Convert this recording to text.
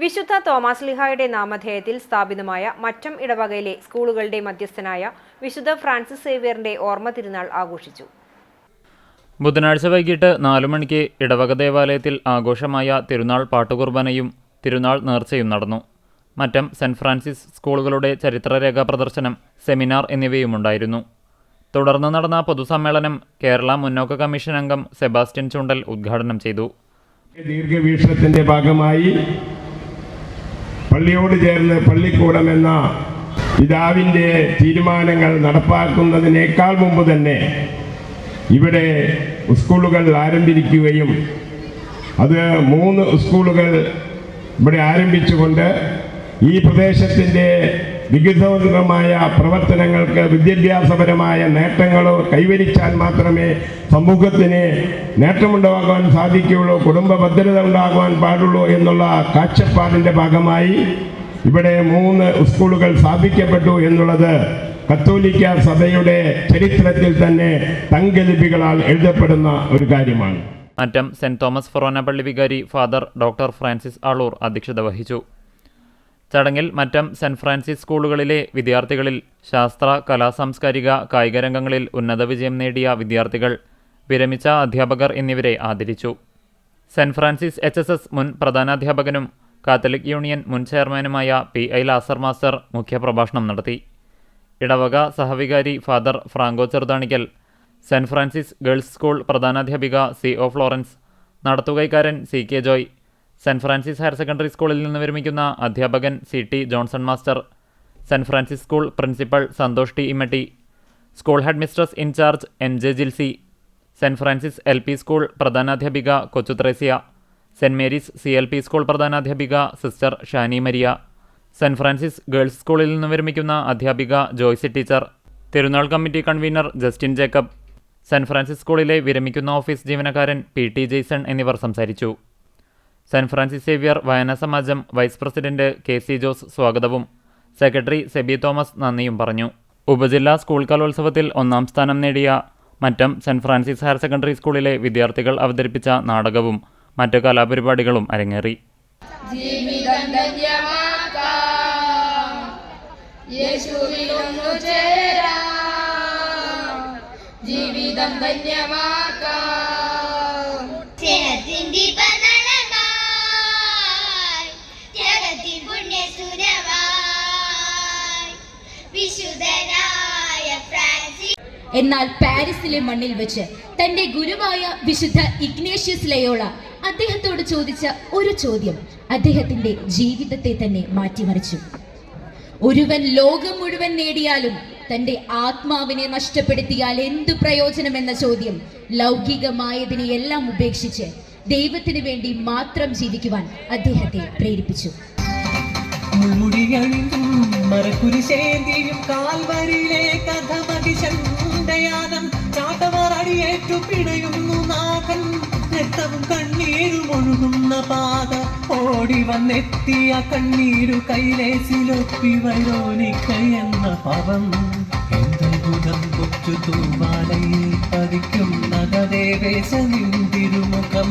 വിശുദ്ധ തോമസ് ലിഹായുടെ നാമധേയത്തിൽ സ്ഥാപിതമായ മറ്റം ഇടവകയിലെ സ്കൂളുകളുടെ മധ്യസ്ഥനായ വിശുദ്ധ ഫ്രാൻസിസ് സേവ്യറിന്റെ ഓർമ്മ തിരുനാൾ ആഘോഷിച്ചു. ബുധനാഴ്ച വൈകിട്ട് നാലു മണിക്ക് ഇടവക ദേവാലയത്തിൽ ആഘോഷമായ തിരുനാൾ പാട്ടുകുർബാനയും തിരുനാൾ നേർച്ചയും നടന്നു. മറ്റം സെന്റ് ഫ്രാൻസിസ് സ്കൂളുകളുടെ ചരിത്രരേഖ പ്രദർശനം സെമിനാർ എന്നിവയുമുണ്ടായിരുന്നു. തുടർന്ന് നടന്ന പൊതുസമ്മേളനം കേരള മുന്നോക്ക കമ്മീഷൻ അംഗം സെബാസ്റ്റ്യൻ ചുണ്ടൽ ഉദ്ഘാടനം ചെയ്തു. ദീർഘവീക്ഷണത്തിന്റെ ഭാഗമായി പള്ളിയോട് ചേർന്ന് പള്ളിക്കൂടം എന്ന പിതാവിന്റെ തീരുമാനങ്ങൾ നടപ്പാക്കുന്നതിനേക്കാൾ മുമ്പ് തന്നെ ഇവിടെ സ്കൂളുകൾ ആരംഭിക്കുകയും അത് മൂന്ന് സ്കൂളുകൾ ഇവിടെ ആരംഭിച്ചുകൊണ്ട് ഈ പ്രദേശത്തിന്റെ വികസനമായ പ്രവർത്തനങ്ങൾക്ക് വിദ്യാഭ്യാസപരമായ നേട്ടങ്ങൾ കൈവരിച്ചാൽ മാത്രമേ സമൂഹത്തിന് നേട്ടമുണ്ടാകുവാൻ സാധിക്കുകയുള്ളൂ കുടുംബ ഭദ്രത ഉണ്ടാകുവാൻ പാടുള്ളൂ എന്നുള്ള കാഴ്ചപ്പാടിന്റെ ഭാഗമായി ഇവിടെ മൂന്ന് സ്കൂളുകൾ സ്ഥാപിക്കപ്പെട്ടു എന്നുള്ളത് കത്തോലിക്ക സഭയുടെ ചരിത്രത്തിൽ തന്നെ തങ്കലിപികളാൽ എഴുതപ്പെടുന്ന ഒരു കാര്യമാണ്. മാറ്റം സെന്റ് തോമസ് ഫൊറോന പള്ളി വികാരി ഫാദർ ഡോക്ടർ ഫ്രാൻസിസ് ആളൂർ അധ്യക്ഷത വഹിച്ചു. ചടങ്ങിൽ മറ്റം സെന്റ് ഫ്രാൻസിസ് സ്കൂളുകളിലെ വിദ്യാർത്ഥികളിൽ ശാസ്ത്ര കലാ സാംസ്കാരിക കായിക രംഗങ്ങളിൽ ഉന്നത വിജയം നേടിയ വിദ്യാർത്ഥികൾ വിരമിച്ച അധ്യാപകർ എന്നിവരെ ആദരിച്ചു. Saint Francis H S S മുൻ പ്രധാനാധ്യാപകനും കാത്തലിക് യൂണിയൻ മുൻ ചെയർമാനുമായ പി ഐ ലാസർ മാസ്റ്റർ മുഖ്യപ്രഭാഷണം നടത്തി. ഇടവക സഹവികാരി father Franco Cheruthanikkal saint Francis girls school പ്രധാനാധ്യാപിക C O Florence നടത്തുകൈക്കാരൻ C K Joy saint Francis higher secondary സ്കൂളിൽ നിന്ന് വിരമിക്കുന്ന അധ്യാപകൻ C T Johnson master saint Francis school principal Santhosh T Immatty school head mistress in charge N J Jilsy saint Francis L P school പ്രധാനാധ്യാപിക Kochu Thresia saint Mary's C L P school പ്രധാനാധ്യാപിക sister Shani Maria saint Francis girls സ്കൂളിൽ നിന്ന് വിരമിക്കുന്ന അധ്യാപിക Joycy teacher തിരുനാൾ committee convener Justin Jacob saint Francis സ്കൂളിലെ വിരമിക്കുന്ന office ജീവനക്കാരൻ P T Jason എന്നിവർ സംസാരിച്ചു. Saint Francis Xavier വായനാ സമാജം vice president K C Jose സ്വാഗതവും. സെക്രട്ടറി സെബി തോമസ് നന്ദിയും പറഞ്ഞു. ഉപജില്ലാ സ്കൂൾ കലോത്സവത്തിൽ ഒന്നാം സ്ഥാനം നേടിയ Mattom saint Francis higher secondary സ്കൂളിലെ വിദ്യാർത്ഥികൾ അവതരിപ്പിച്ച നാടകവും മറ്റ് കലാപരിപാടികളും അരങ്ങേറി. ജീവിതം ധന്യമാക്കാം. എന്നാൽ പാരീസിലെ മണ്ണിൽ വെച്ച് തന്റെ ഗുരുവായ വിശുദ്ധ ഇഗ്നേഷ്യസ് ലയോള അദ്ദേഹത്തോട് ചോദിച്ച ഒരു ചോദ്യം അദ്ദേഹത്തിന്റെ ജീവിതത്തെ തന്നെ മാറ്റിമറിച്ചു. ഒരുവൻ ലോകം മുഴുവൻ നേടിയാലും തന്റെ ആത്മാവിനെ നഷ്ടപ്പെടുത്തിയാൽ എന്ത് പ്രയോജനം എന്ന ചോദ്യം ലൗകികമായതിനെ എല്ലാം ഉപേക്ഷിച്ച് ദൈവത്തിന് വേണ്ടി മാത്രം ജീവിക്കുവാൻ അദ്ദേഹത്തെ പ്രേരിപ്പിച്ചു. മരക്കുരിശേന്തിയും കാൽവരിയിലെ കഥ മതിശണ്ടയാനം ചാട്ടവർ അടിയേറ്റു പിടയുന്നു നാഥൻ. രക്തവും കണ്ണീരും ഒഴുകുന്ന പാത ഓടി വന്നെത്തിയ കണ്ണീരു കൈലേസിലൊപ്പി ചിലൊപ്പി പവം എന്തത്ഭുതം കൊച്ചു തൂവാലയിൽ പതിക്കുന്നതേ വേശ നിന്തിരുമുഖം